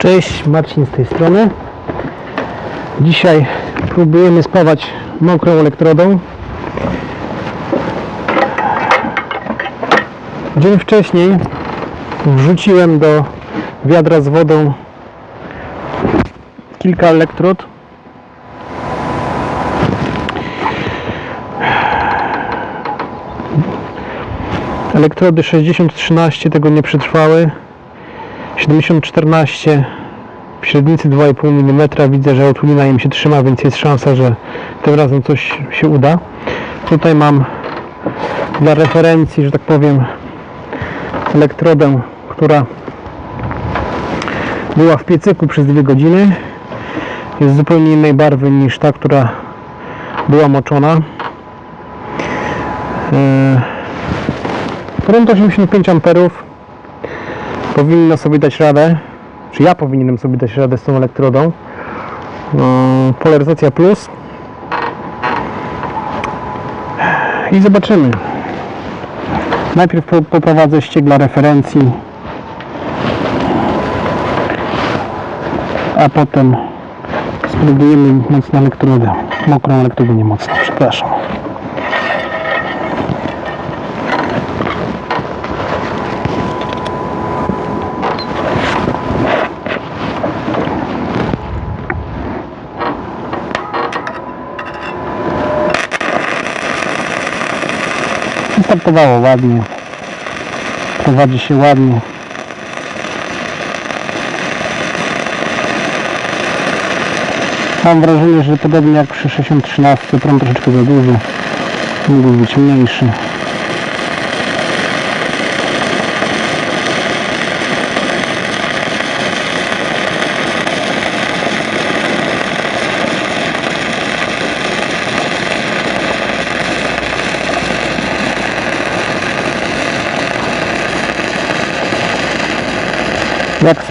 Cześć, Marcin z tej strony. Dzisiaj próbujemy spawać mokrą elektrodą. Dzień wcześniej wrzuciłem do wiadra z wodą kilka elektrod. Elektrody 6013 tego nie przetrwały. 7014 w średnicy 2,5 mm widzę, że otulina im się trzyma, więc jest szansa, że tym razem coś się uda. Tutaj mam dla referencji, że tak powiem, elektrodę, która była w piecyku przez dwie godziny. Jest zupełnie innej barwy niż ta, która była moczona. Yy, Prąd 85 amperów powinno sobie dać radę, czy ja powinienem sobie dać radę z tą elektrodą. No, polaryzacja plus. I zobaczymy. Najpierw po- poprowadzę ściegla referencji, a potem spróbujemy mocną elektrodę. Mokrą elektrodę, nie mocną, przepraszam. Startowało ładnie. Prowadzi się ładnie. Mam wrażenie, że podobnie jak przy 6013 prąd troszeczkę za duży. Mógł być mniejszy.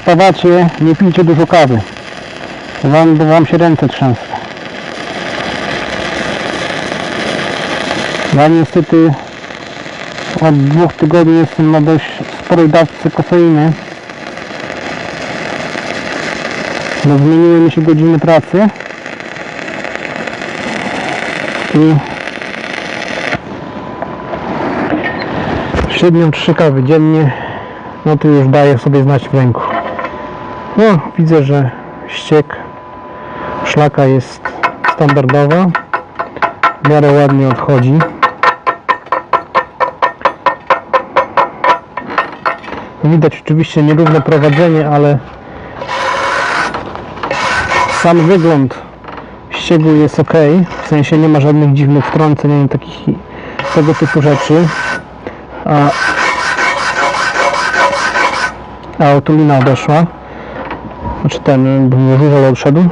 Jak spawacie, nie pijcie dużo kawy. Wam, wam się ręce trzęsą. Ja niestety od dwóch tygodni jestem na dość sporej dawce kofeiny. Bo zmieniły mi się godziny pracy. I średnią trzy kawy dziennie no tu już daje sobie znać w ręku. No, widzę, że ściek szlaka jest standardowa. W miarę ładnie odchodzi. Widać oczywiście nierówne prowadzenie, ale sam wygląd ściegu jest ok. W sensie nie ma żadnych dziwnych wtrąceń, takich tego typu rzeczy. A a odeszła. Znaczy ten żużel odszedł.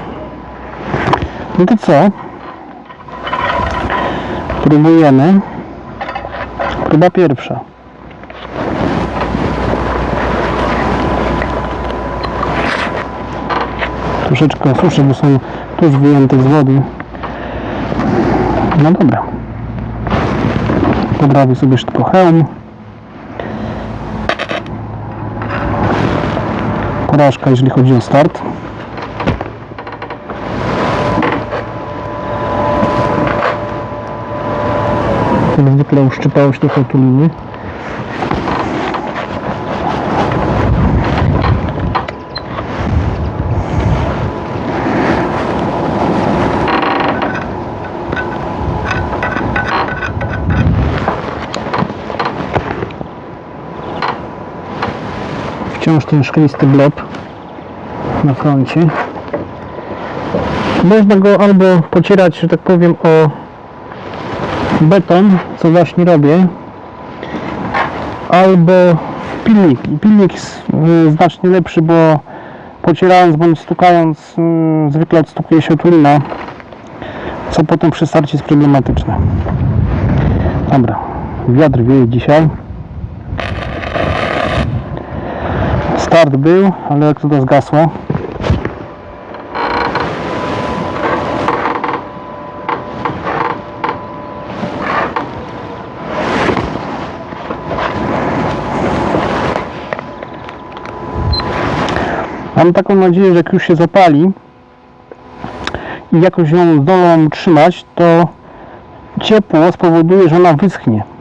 No to co? Próbujemy. Próba pierwsza. Troszeczkę osuszę, bo są tuż wyjęte z wody. No dobra. Poprawię sobie szybko hełm. Porażka, jeżeli chodzi o start. Zwykle uszczypało się trochę tuliny. Wciąż ten szklisty blob na froncie. Można go albo pocierać, że tak powiem, o beton, co właśnie robię, albo pilnik. Pilnik y, znacznie lepszy, bo pocierając bądź stukając y, zwykle odstukuje się tulina, co potem przy starcie jest problematyczne. Dobra, wiatr wieje dzisiaj. Start był, ale jak to zgasło. Mam taką nadzieję, że jak już się zapali i jakoś ją zdolą utrzymać, to ciepło spowoduje, że ona wyschnie.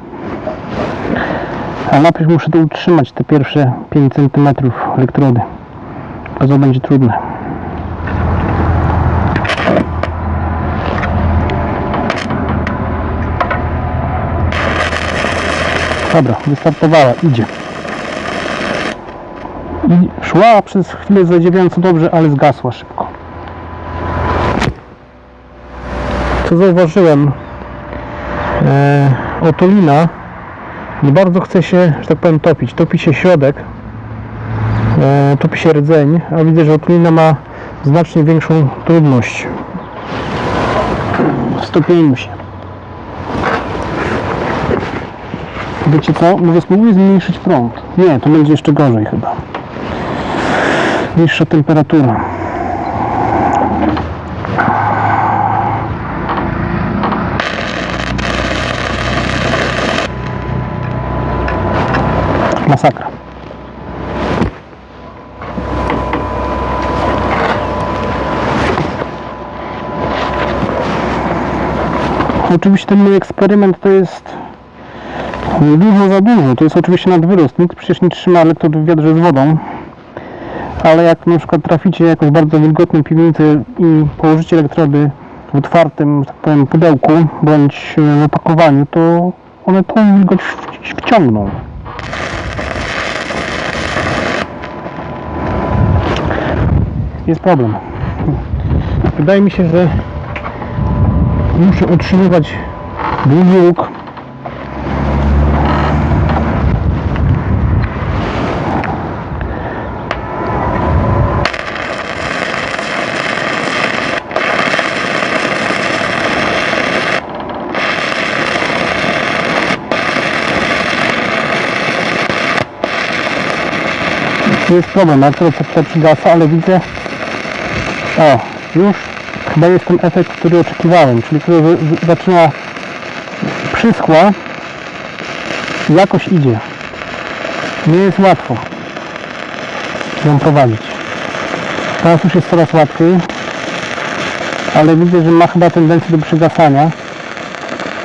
A najpierw muszę to utrzymać, te pierwsze 5 cm elektrody. A to będzie trudne. Dobra, wystartowała, idzie. I szła przez chwilę zadziwiająco dobrze, ale zgasła szybko. Co zauważyłem? E, otulina nie bardzo chce się, że tak powiem, topić. Topi się środek, e, topi się rdzeń, a widzę, że otulina ma znacznie większą trudność w stopieniu się. Wiecie co? Może spróbuję zmniejszyć prąd. Nie, to będzie jeszcze gorzej chyba. Niższa temperatura. Masakra. Oczywiście ten mój eksperyment to jest dużo za dużo. To jest oczywiście nadwyrost. Nikt przecież nie trzyma elektrod w wiadrze z wodą. Ale jak na przykład traficie jakoś bardzo wilgotną piwnicę i położycie elektrody w otwartym, tak powiem, pudełku bądź w opakowaniu, to one tą wilgoć wciągną. Jest problem. Wydaje mi się, że muszę utrzymywać długi łuk Tu jest problem, jak to recepcja przygasa, ale widzę o, już chyba jest ten efekt, który oczekiwałem, czyli który zaczyna przyskła i jakoś idzie. Nie jest łatwo ją prowadzić. Teraz już jest coraz łatwiej, ale widzę, że ma chyba tendencję do przygasania.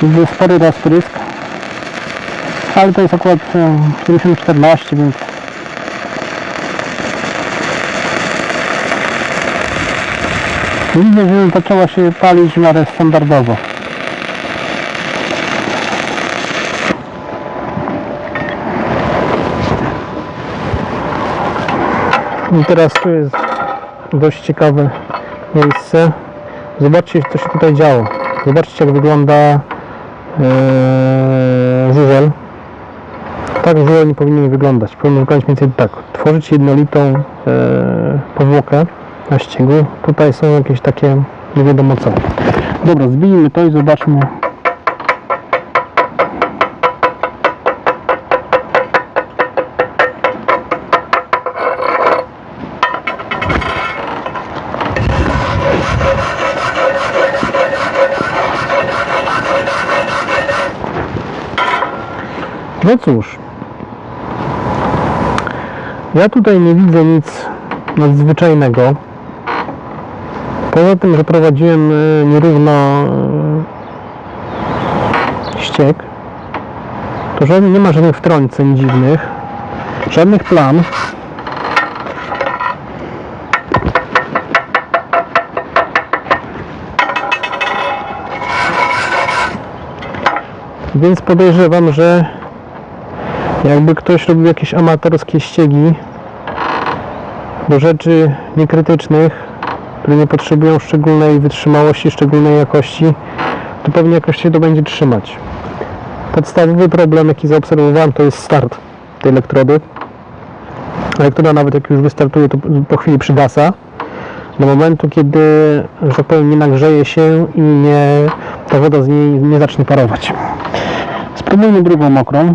Widzę spory rozprysk, ale to jest akurat e, 70-14, więc Widzę, że zaczęła się palić w miarę standardowo. I teraz tu jest dość ciekawe miejsce. Zobaczcie, co się tutaj działo. Zobaczcie, jak wygląda ee, żużel. Tak żużel nie powinien wyglądać. Powinien wyglądać mniej więcej tak. Tworzyć jednolitą e, powłokę na ścięgu. Tutaj są jakieś takie nie wiadomo co. Dobra, zbijmy to i zobaczmy. No cóż. Ja tutaj nie widzę nic nadzwyczajnego. Poza tym, że prowadziłem e, nierówno e, ściek, to żaden, nie ma żadnych wtrąceń dziwnych, żadnych plam. Więc podejrzewam, że jakby ktoś robił jakieś amatorskie ściegi do rzeczy niekrytycznych, które nie potrzebują szczególnej wytrzymałości, szczególnej jakości, to pewnie jakoś się to będzie trzymać. Podstawowy problem, jaki zaobserwowałem, to jest start tej elektrody. Elektroda nawet jak już wystartuje, to po chwili przygasa. Do momentu, kiedy, że tak powiem, nie nagrzeje się i nie, ta woda z niej nie zacznie parować. Spróbujmy drugą mokrą.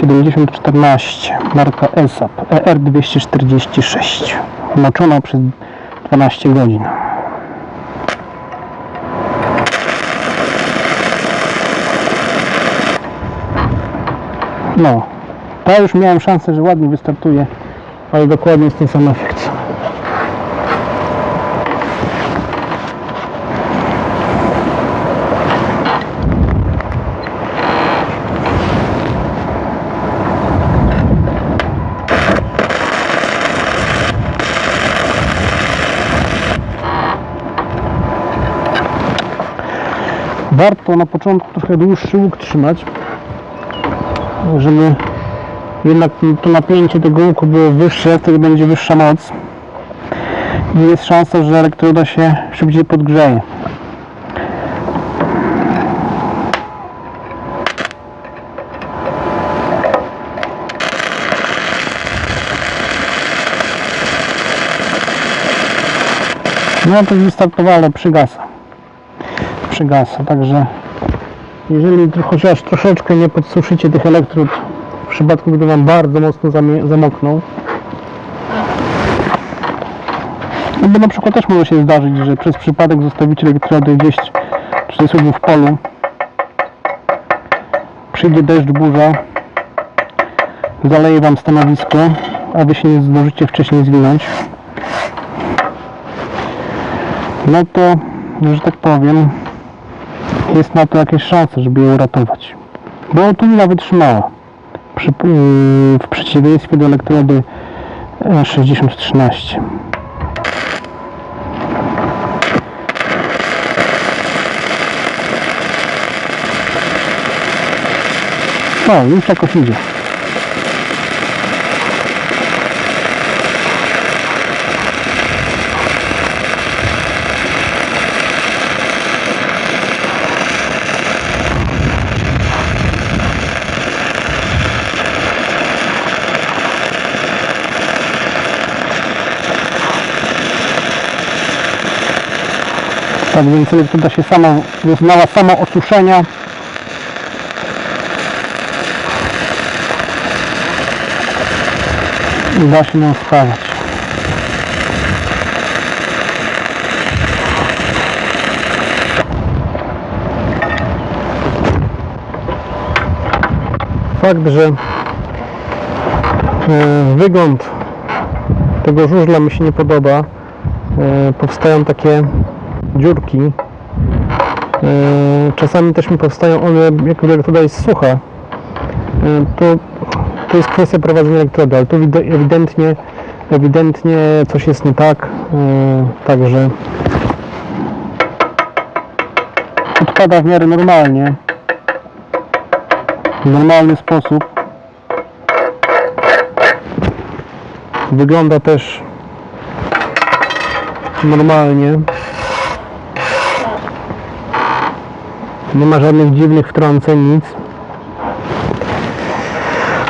Siedemdziesiąt czternaście, marka ESAP, ER246. Moczona przez 12 godzin. No, to już miałem szansę, że ładnie wystartuje, ale dokładnie jest ten sam efekt. Warto na początku trochę dłuższy łuk trzymać, żeby jednak to napięcie tego łuku było wyższe, wtedy będzie wyższa moc i jest szansa, że elektroda się szybciej podgrzeje. No to wystartowała, ale przygasa. Przygasa, także jeżeli chociaż troszeczkę nie podsuszycie tych elektrod, w przypadku gdy Wam bardzo mocno zamokną, no bo na przykład też może się zdarzyć, że przez przypadek zostawicie elektrody gdzieś cudzysłowie w polu, przyjdzie deszcz, burza, zaleje Wam stanowisko, a Wy się nie zdążycie wcześniej zwinąć, no to, że tak powiem, jest na to jakieś szanse, żeby ją uratować. Bo tulina wytrzymała. Przy, yy, w przeciwieństwie do elektrody e, 6013. O, już jakoś idzie. Tak więc elektroda się sama, doznała samo osuszenia. I da się nią spawać. Fakt, że e, wygląd tego żużla mi się nie podoba. E, powstają takie dziurki. E, Czasami też mi powstają one, jak elektroda jest sucha. E, To, to jest kwestia prowadzenia elektrody, ale tu wide- ewidentnie, ewidentnie coś jest nie tak. E, Także odpada w miarę normalnie. W normalny sposób. Wygląda też normalnie. Nie ma żadnych dziwnych wtrąceń, nic.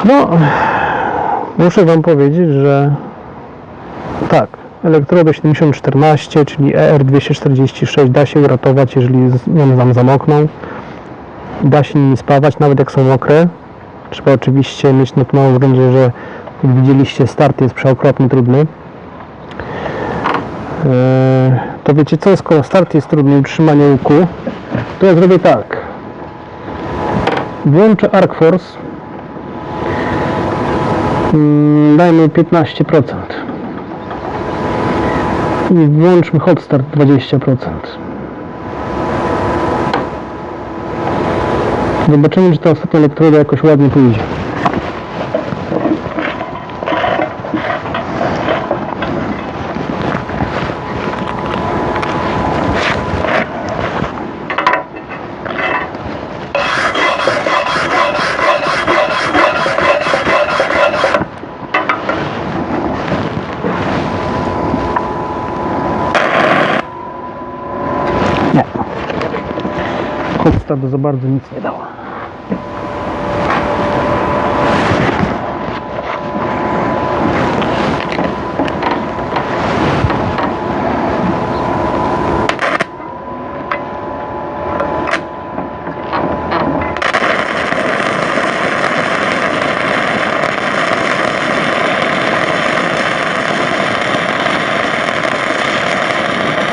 No, muszę Wam powiedzieć, że tak, elektrody 7014, czyli E ER246 da się uratować, jeżeli nią Wam zamokną. Da się nimi spawać, nawet jak są mokre. Trzeba oczywiście mieć na to względzie, że jak widzieliście start jest przeokropnie trudny. Eee, To wiecie co, skoro start jest trudny utrzymanie łuku, to ja zrobię tak. Włączę Arc Force. Mm, Dajmy 15%. I włączmy Hot Start 20%. Zobaczymy, czy ta ostatnia elektroda jakoś ładnie pójdzie. zasada za bardzo nic nie dała.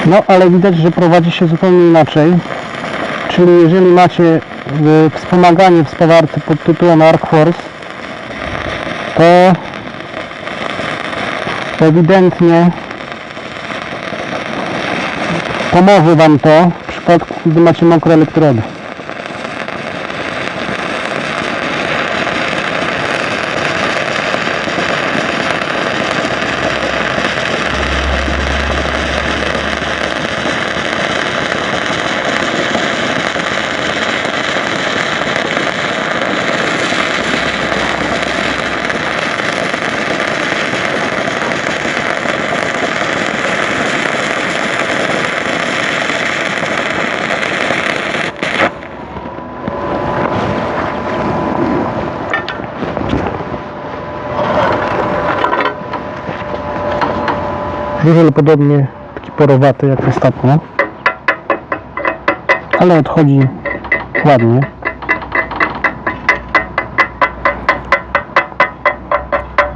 No ale widać, że prowadzi się zupełnie inaczej Czyli jeżeli macie y, wspomaganie w spawarce pod tytułem Arc Force, to ewidentnie pomoże Wam to w przypadku, gdy macie mokre elektrody. Żużel podobnie taki porowaty jak ostatnio, ale odchodzi ładnie.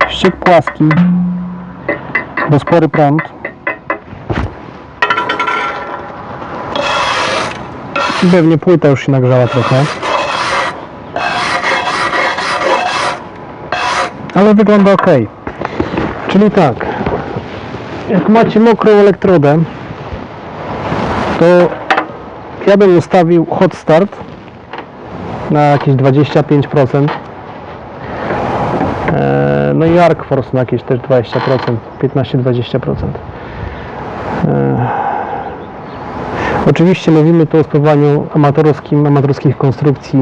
Ściek płaski, bo spory prąd. I pewnie płyta już się nagrzała trochę. Ale wygląda ok. Czyli tak, jak macie mokrą elektrodę, to ja bym ustawił hot start na jakieś 25%. Eee, No i Arc Force na jakieś też 20%, 15-20%. Eee, Oczywiście mówimy tu o sprawowaniu amatorskim, amatorskich konstrukcji.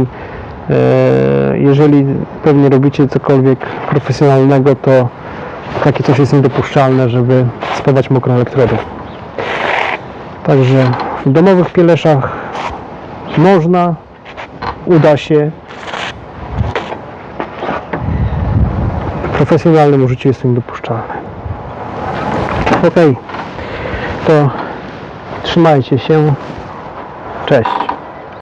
Eee, Jeżeli pewnie robicie cokolwiek profesjonalnego, to takie coś jest niedopuszczalne, żeby spawać mokrą elektrodę. Także w domowych pieleszach można, uda się. W profesjonalnym użyciu jest to niedopuszczalne. Ok, to trzymajcie się. Cześć.